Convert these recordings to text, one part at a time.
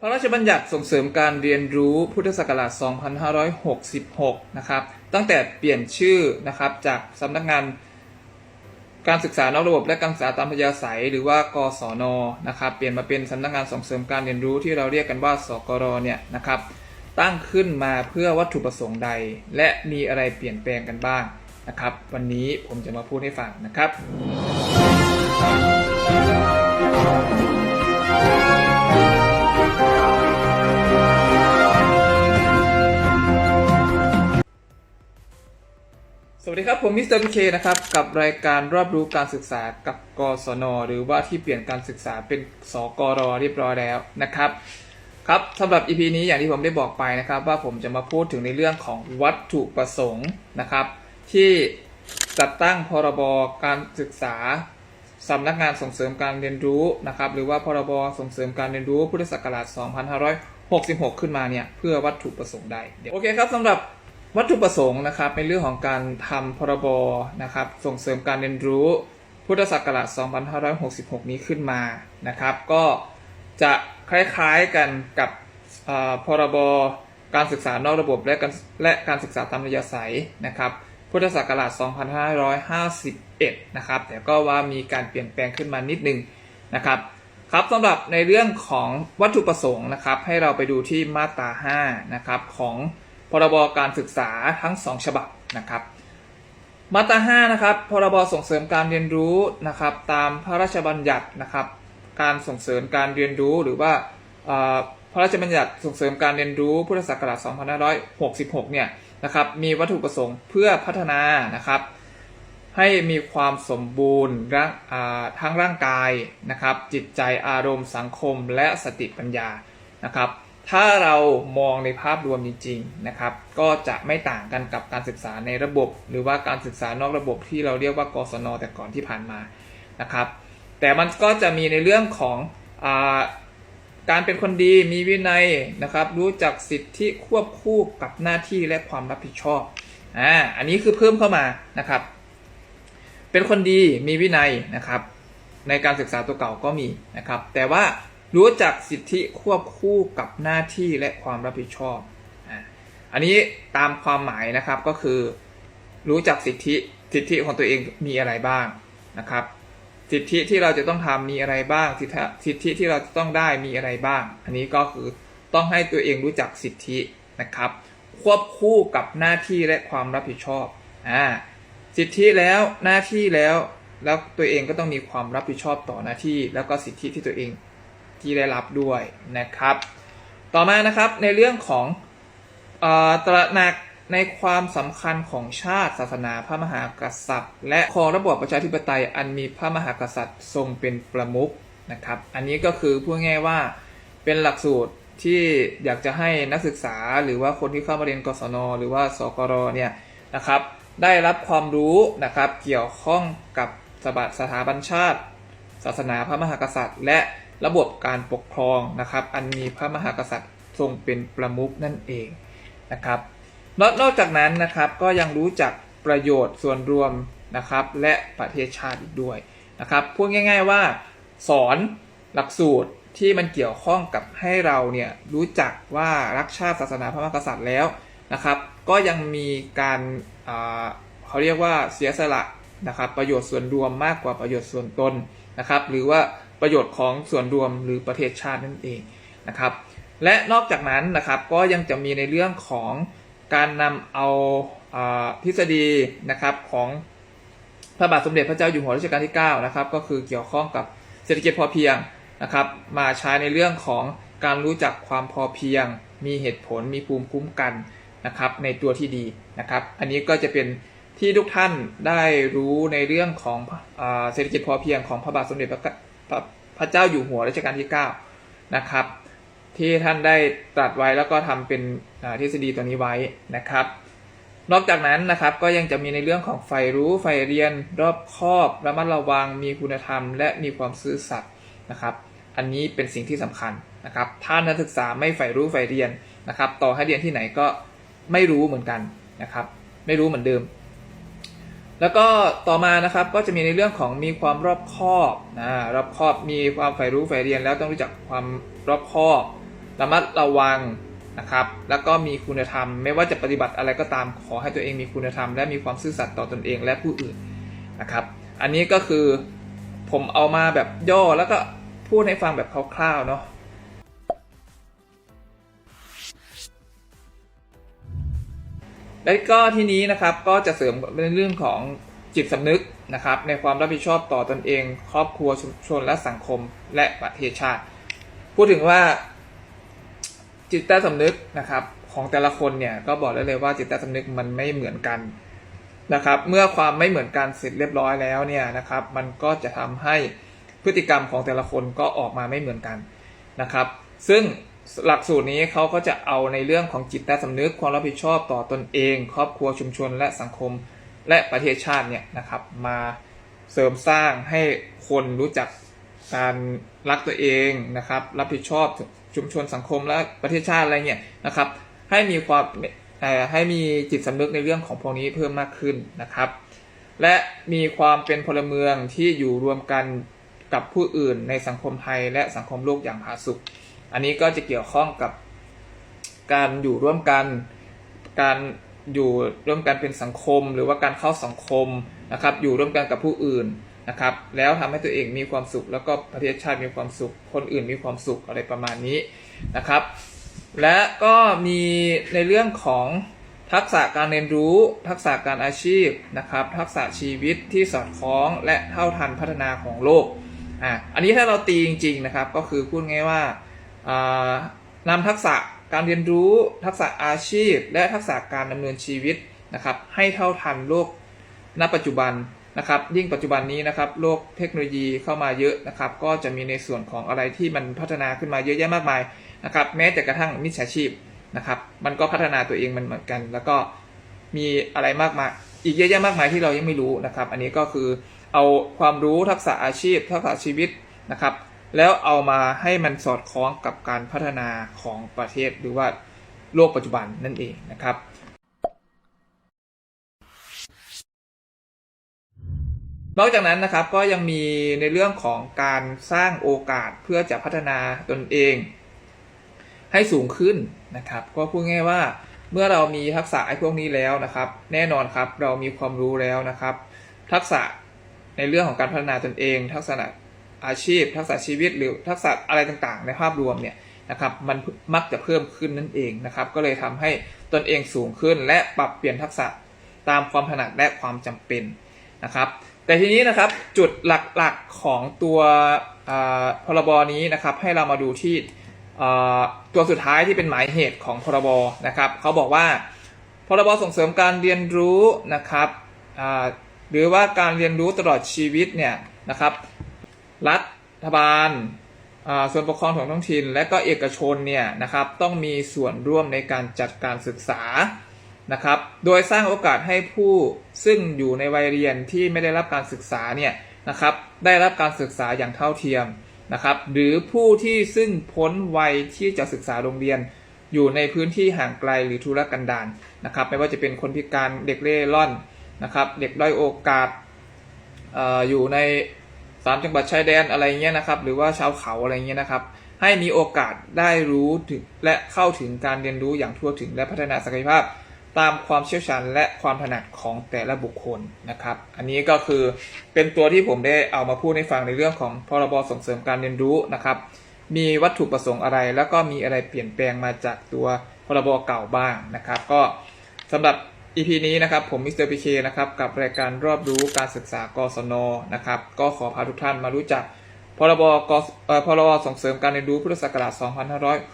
พระราชบัญญัติส่งเสริมการเรียนรู้พุทธศักราช 2566 นะครับ ตั้งแต่เปลี่ยนชื่อนะครับจากสำนักงานการศึกษานอกระบบและการศึกษาตามพยาศัยหรือว่ากศนนะครับ เปลี่ยนมาเป็นสำนักงานส่งเสริมการเรียนรู้ที่เราเรียกกันว่า สกรเนี่ยนะครับ ตั้งขึ้นมาเพื่อวัตถุประสงค์ใด และมีอะไรเปลี่ยนแปลงกันบ้างนะครับ วันนี้ผมจะมาพูดให้ฟังนะครับ สวัสดีครับ ผมมิสเตอร์พีเคนะครับ กับรายการรอบรู้การศึกษากับกศน หรือว่าที่เปลี่ยนการศึกษาเป็นสกรเรียบร้อยแล้วนะครับ ครับสำหรับ EP นี้อย่างที่ผมได้บอกไปนะครับ ว่าผมจะมาพูดถึงในเรื่องของวัตถุประสงค์นะครับ ที่จัดตั้งพรบการศึกษา สำนักงานส่งเสริมการเรียนรู้นะครับ หรือว่าพรบส่งเสริมการเรียนรู้พุทธศักราช 2566 ขึ้นมาเนี่ยเพื่อวัตถุประสงค์ใดเดี๋ยวโอเคครับสำหรับวัตถุประสงค์นะครับในเรื่องของการทำพรบนะครับส่งเสริมการเรียนรู้พุทธศักราช 2566 นี้ขึ้นมานะครับ ก็จะคล้ายๆกันกับพรบการศึกษานอกระบบและการและการศึกษาตามระยะสัยนะครับ พุทธศักราช 2550 1 นะครับ แต่ก็ว่ามีการเปลี่ยนแปลงขึ้นมานิดนึงนะครับครับสำหรับในเรื่องของวัตถุประสงค์นะครับ ให้เราไปดูที่มาตรา5นะครับของพรบการศึกษาทั้ง 2 ฉบับนะครับมาตรา5นะครับพรบส่งเสริมการเรียนรู้นะครับ ตามพระราชบัญญัตินะครับ การส่งเสริมการเรียนรู้หรือว่าเอ่อพระราชบัญญัติส่งเสริมการเรียนรู้พุทธศักราช2566 เนี่ยนะครับ มีวัตถุประสงค์เพื่อพัฒนานะครับ ให้มีความสมบูรณ์ทั้งร่างกายนะครับ จิตใจอารมณ์สังคมและสติปัญญานะครับ ถ้าเรามองในภาพรวมจริงๆนะครับ ก็จะไม่ต่างกันกับการศึกษาในระบบ หรือว่าการศึกษานอกระบบที่เราเรียกว่ากศน แต่ก่อนที่ผ่านมานะครับ แต่มันก็จะมีในเรื่องของอการเป็นคนดีมีวินัยนะครับ รู้จักสิทธิควบคู่กับหน้าที่และความรับผิดชอบอ่าอันนี้คือเพิ่มเข้ามานะครับ เป็นคนดีมีวินัยนะครับ ในการศึกษาตัวเก่าก็มีนะครับ แต่ว่ารู้จักสิทธิควบคู่กับหน้าที่และความรับผิดชอบ อันนี้ตามความหมายนะครับก็คือ รู้จักสิทธิสิทธิของตัวเองมีอะไรบ้างนะครับ สิทธิที่เราจะต้องทำมีอะไรบ้าง สิทธิสิทธิที่เราจะต้องได้มีอะไรบ้าง อันนี้ก็คือต้องให้ตัวเองรู้จักสิทธินะครับ ควบคู่กับหน้าที่และความรับผิดชอบอ่า สิทธิแล้วหน้าที่แล้วแล้วตัวเองก็ต้องมีความรับผิดชอบต่อหน้าที่ แล้วก็สิทธิที่ตัวเองที่ได้รับด้วยนะครับ ต่อมานะครับในเรื่องของอตระหนักในความสำคัญของชาติศาสนาพระมหากษัตริย์ และของระบอบประชาธิปไตยอันมีพระมหากษัตริย์ทรงเป็นประมุขนะครับ อันนี้ก็คือพูดง่ายว่าเป็นหลักสูตรที่อยากจะให้นักศึกษาหรือว่าคนที่เข้ามาเรียนกศน หรือว่าสกรเนี่ยนะครับ ได้รับความรู้นะครับเกี่ยวข้องกับสบัสถาบันชาติ ศาสนาพระมหากษัตริย์ และระบบการปกครองนะครับ อันมีพระมหากษัตริย์ทรงเป็นประมุขนั่นเองนะครับ นอกจากนั้นนะครับก็ยังรู้จักประโยชน์ส่วนรวมนะครับ และประเทศชาติอีกด้วยนะครับพูดง่าย ๆว่า สอนหลักสูตรที่มันเกี่ยวข้องกับให้เราเนี่ยรู้จักว่ารักชาติศาสนาพระมหากษัตริย์แล้วนะครับ ก็ยังมีการ เขาเรียกว่าเสียสละนะครับประโยชน์ส่วนรวมมากกว่าประโยชน์ส่วนตนนะครับ หรือว่าประโยชน์ของส่วนรวมหรือประเทศชาตินั่นเองนะครับ และนอกจากนั้นนะครับก็ยังจะมีในเรื่องของการนำเอาอาทฤษฎีนะครับของพระบาทสมเด็จพระเจ้าอยู่หัวรัชกาลที่9นะครับก็คือเกี่ยวข้องกับเศรษฐกิจพอเพียงนะครับ มาใช้ในเรื่องของการรู้จักความพอเพียง มีเหตุผลมีภูมิคุ้มกัน นะครับในตัวที่ดีนะครับ อันนี้ก็จะเป็นที่ทุกท่านได้รู้ในเรื่องของเศรษฐกิจพอเพียงของพระบาทสมเด็จพระพระพระเจ้าอยู่หัวรัชกาลที่ 9 นะครับ ที่ท่านได้ตรัสไว้แล้วก็ทำเป็นทฤษฎีตัวนี้ไว้นะครับ นอกจากนั้นนะครับก็ยังจะมีในเรื่องของใฝ่รู้ใฝ่เรียนรอบคอบระมัดระวังมีคุณธรรม และมีความซื่อสัตย์นะครับ อันนี้เป็นสิ่งที่สำคัญนะครับ ถ้านักศึกษาไม่ใฝ่รู้ใฝ่เรียนนะครับ ต่อให้เรียนที่ไหนก็ ไม่รู้เหมือนกันนะครับ ไม่รู้เหมือนเดิม แล้วก็ต่อมานะครับก็จะมีในเรื่องของมีความรอบคอบนะรอบคอบมีความใฝ่รู้ใฝ่เรียนแล้วต้องรู้จักความรอบคอบระมัดระวังนะครับ แล้วก็มีคุณธรรม ไม่ว่าจะปฏิบัติอะไรก็ตามขอให้ตัวเองมีคุณธรรม และมีความซื่อสัตย์ต่อตนเองและผู้อื่นนะครับ อันนี้ก็คือผมเอามาแบบย่อแล้วก็พูดให้ฟังแบบคร่าวๆเนาะ และก็ที่นี้นะครับก็จะเสริมในเรื่องของจิตสำนึกนะครับ ในความรับผิดชอบต่อตอนเอง ครอบครัวชุมชนและสังคมและประเทศชาติ พูดถึงว่าจิตใต้สำนึกนะครับของแต่ละคนเนี่ยก็บอกได้เลยว่าจิตใต้สำนึกมันไม่เหมือนกันนะครับ เมื่อความไม่เหมือนกันเสร็จเรียบร้อยแล้วเนี่ยนะครับ มันก็จะทำให้พฤติกรรมของแต่ละคนก็ออกมาไม่เหมือนกันนะครับ ซึ่ง หลักสูตรนี้เขาก็จะเอาในเรื่องของจิตใต้สำนึกความรับผิดชอบต่อตนเอง ครอบครัวชุมชนและสังคมและประเทศชาติเนี่ยนะครับมาเสริมสร้างให้คนรู้จักการรักตัวเองนะครับรับผิดชอบชุมชนสังคมและประเทศชาติอะไรเงี้ยนะครับให้มีความให้มีจิตสำนึกในเรื่องของพวกนี้เพิ่มมากขึ้นนะครับ และมีความเป็นพลเมืองที่อยู่รวมกันกับผู้อื่นในสังคมไทยและสังคมโลกอย่างผาสุก อันนี้ก็จะเกี่ยวข้องกับการอยู่ร่วมกัน การอยู่ร่วมกันเป็นสังคม หรือว่าการเข้าสังคมนะครับ อยู่ร่วมกันกับผู้อื่นนะครับ แล้วทำให้ตัวเองมีความสุข แล้วก็ประเทศชาติมีความสุข คนอื่นมีความสุขอะไรประมาณนี้นะครับ และก็มีในเรื่องของทักษะการเรียนรู้ ทักษะการอาชีพนะครับ ทักษะชีวิตที่สอดคล้องและเท่าทันพัฒนาของโลกอะอันนี้ถ้าเราตีจริง ๆนะครับ ก็คือพูดง่ายว่า นำทักษะการเรียนรู้ทักษะอาชีพ และทักษะการดำเนินชีวิตนะครับ ให้เท่าทันโลกณปัจจุบันนะครับ ยิ่งปัจจุบันนี้นะครับ โลกเทคโนโลยีเข้ามาเยอะนะครับ ก็จะมีในส่วนของอะไรที่มันพัฒนาขึ้นมาเยอะแยะมากมายนะครับ แม้แต่กระทั่งมิจฉาชีพนะครับ มันก็พัฒนาตัวเองมันเหมือนกัน แล้วก็มีอะไรมากมายอีกเยอะแยะมากมายที่เรายังไม่รู้นะครับ อันนี้ก็คือเอาความรู้ทักษะอาชีพ ทักษะชีวิตนะครับ แล้วเอามาให้มันสอดคล้องกับการพัฒนาของประเทศหรือว่าโลกปัจจุบันนั่นเองนะครับ นอกจากนั้นนะครับก็ยังมีในเรื่องของการสร้างโอกาสเพื่อจะพัฒนาตนเอง ให้สูงขึ้นนะครับ ก็พูดง่ายว่าเมื่อเรามีทักษะไอ้พวกนี้แล้วนะครับ แน่นอนครับเรามีความรู้แล้วนะครับ ทักษะในเรื่องของการพัฒนาตนเอง ทักษะ อาชีพ ทักษะชีวิตหรือทักษะอะไรต่างๆ ในภาพรวมเนี่ยนะครับมันมักจะเพิ่มขึ้นนั่นเองนะครับ ก็เลยทำให้ตนเองสูงขึ้น และปรับเปลี่ยนทักษะตามความถนัดและความจำเป็นนะครับ แต่ทีนี้นะครับจุดหลักๆของตัวพรบนี้นะครับ ให้เรามาดูที่ตัวสุดท้ายที่เป็นหมายเหตุของพรบนะครับเขาบอกว่าพรบส่งเสริมการเรียนรู้นะครับหรือว่าการเรียนรู้ตลอดชีวิตเนี่ยนะครับ รัฐบาลส่วนปกครองของท้องถิ่น และก็เอกชนเนี่ยนะครับต้องมีส่วนร่วมในการจัดการศึกษานะครับ โดยสร้างโอกาสให้ผู้ซึ่งอยู่ในวัยเรียนที่ไม่ได้รับการศึกษาเนี่ยนะครับได้รับการศึกษาอย่างเท่าเทียมนะครับ หรือผู้ที่ซึ่งพ้นวัยที่จะศึกษาโรงเรียน อยู่ในพื้นที่ห่างไกลหรือทุรกันดารนะครับ ไม่ว่าจะเป็นคนพิการเด็กเล่ร่อนนะครับ เด็กด้อยโอกาสอออยู่ใน สามจังหวัดชายแดนอะไรเงี้ยนะครับ หรือว่าชาวเขาอะไรเงี้ยนะครับ ให้มีโอกาสได้รู้ถึงและเข้าถึงการเรียนรู้อย่างทั่วถึงและพัฒนาศักยภาพ ตามความเชี่ยวชาญและความถนัดของแต่ละบุคคลนะครับ อันนี้ก็คือเป็นตัวที่ผมได้เอามาพูดให้ฟังในเรื่องของพรบส่งเสริมการเรียนรู้นะครับ มีวัตถุประสงค์อะไร แล้วก็มีอะไรเปลี่ยนแปลงมาจากตัวพรบเก่าบ้างนะครับ ก็สำหรับ EP นี้นะครับผมมิสเตอร์พีเคนะครับกับรายการรอบรู้การศึกษากศนนะครับก็ขอพาทุกท่านมารู้จักพรบกสเอ่อพรบส่งเสริมการเรียนรู้พุทธศักราช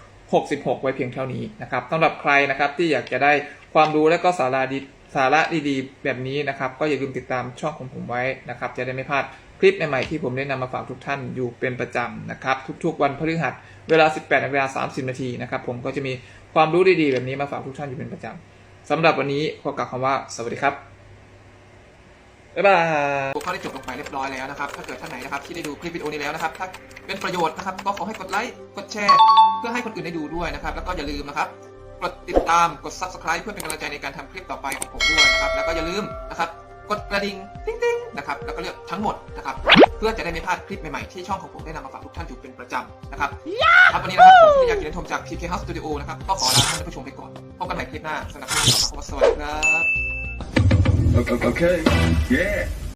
2566 ไว้เพียงเท่านี้นะครับสำหรับใครนะครับที่อยากจะได้ความรู้และก็สาระดีสาระดีๆ แบบนี้นะครับ ก็อย่าลืมติดตามช่องของผมไว้นะครับ จะได้ไม่พลาดคลิปใหม่ๆที่ผมได้นำมาฝากทุกท่านอยู่เป็นประจำนะครับ ทุกๆ วันพฤหัสเวลา 18นาฬิกา30 นาทีนะครับ ผมก็จะมีความรู้ดีๆ แบบนี้มาฝากทุกท่านอยู่เป็นประจำ สำหรับวันนี้ขอกล่าวคำว่าสวัสดีครับบ๊ายบายข้อได้จบลงไปเรียบร้อยแล้วนะครับ ถ้าเกิดท่านไหนนะครับที่ได้ดูคลิปวิดีโอนี้แล้วนะครับ ถ้าเป็นประโยชน์นะครับ ก็ขอให้กดไลค์ กดแชร์ เพื่อให้คนอื่นได้ดูด้วยนะครับ แล้วก็อย่าลืมนะครับ กดติดตาม กด subscribe เพื่อเป็นกำลังใจในการทำคลิปต่อไปของผมด้วยนะครับ แล้วก็อย่าลืมนะครับ กดกระดิ่งติ๊งติ๊งนะครับ แล้วก็เลือกทั้งหมด พื่อจะได้ไม่พลาดคลิปใหม่ๆ ที่ช่องของผมได้นำมาฝากทุกท่านอยู่เป็นประจำนะครับครับวันนี้นะครับผมที่อยากกินชมจาก PK House Studio นะครับก็ขอลาท่านผู้ชมไปก่อนพบกันใหม่คลิปหน้าสำหรับคลิปนี้ขอขอบคุณสวัสดีครับ Okay. okay. Yeah.